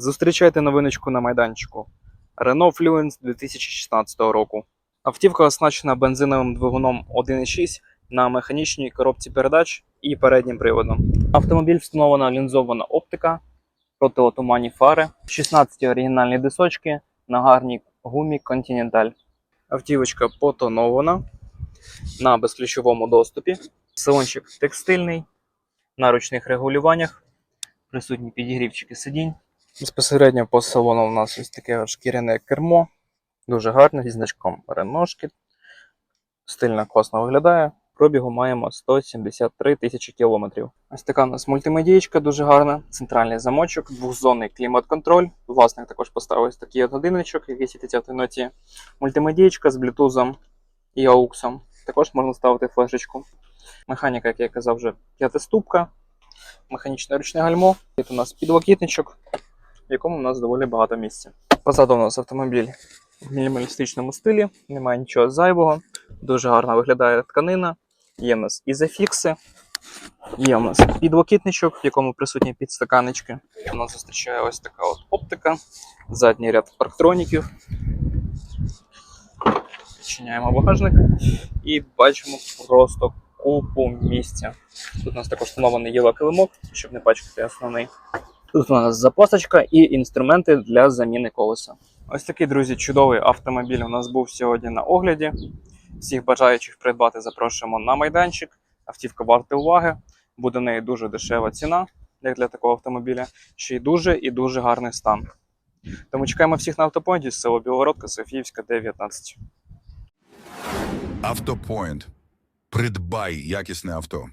Зустрічайте новиночку на майданчику. Renault Fluence 2016 року. Автівка оснащена бензиновим двигуном 1.6 на механічній коробці передач і переднім приводом. Автомобіль встановлена лінзована оптика, протиотуманні фари, 16 оригінальні дисочки на гарній гумі Continental. Автівочка потонована на безключовому доступі. Салончик текстильний, на ручних регулюваннях, присутні підігрівчики сидінь. Безпосередньо по салону у нас ось таке шкіряне кермо. Дуже гарне, зі значком Реношки. Стильно класно виглядає. Пробігу маємо 173 тисячі кілометрів. Ось така у нас мультимедієчка дуже гарна. Центральний замочок, двохзонний клімат-контроль. Власник також поставив ось такий от годинничок, який світиться в темноті. Мультимедієчка з блютузом і ауксом. Також можна ставити флешечку. Механіка, як я казав, вже п'ятиступка. Механічне ручне гальмо. Тут у нас підлокітничок, в якому у нас доволі багато місця. Позаду у нас автомобіль в мінімалістичному стилі, немає нічого зайвого. Дуже гарно виглядає тканина. Є в нас ізофікси, є в нас підлокітничок, в якому присутні підстаканнички. У нас зустрічає ось така от оптика, задній ряд парктроніків. Відчиняємо багажник і бачимо просто купу місця. Тут у нас також встановлений єло-килимок, щоб не пачкати основний. Тут у нас запасочка і інструменти для заміни колеса. Ось такий, друзі, чудовий автомобіль у нас був сьогодні на огляді. Всіх бажаючих придбати запрошуємо на майданчик. Автівка варта уваги. Буде в неї дуже дешева ціна, як для такого автомобіля, ще й дуже і дуже гарний стан. Тому чекаємо всіх на автопойнті з село Білогородка, Софіївська, 19. Автопоінт. Придбай якісне авто.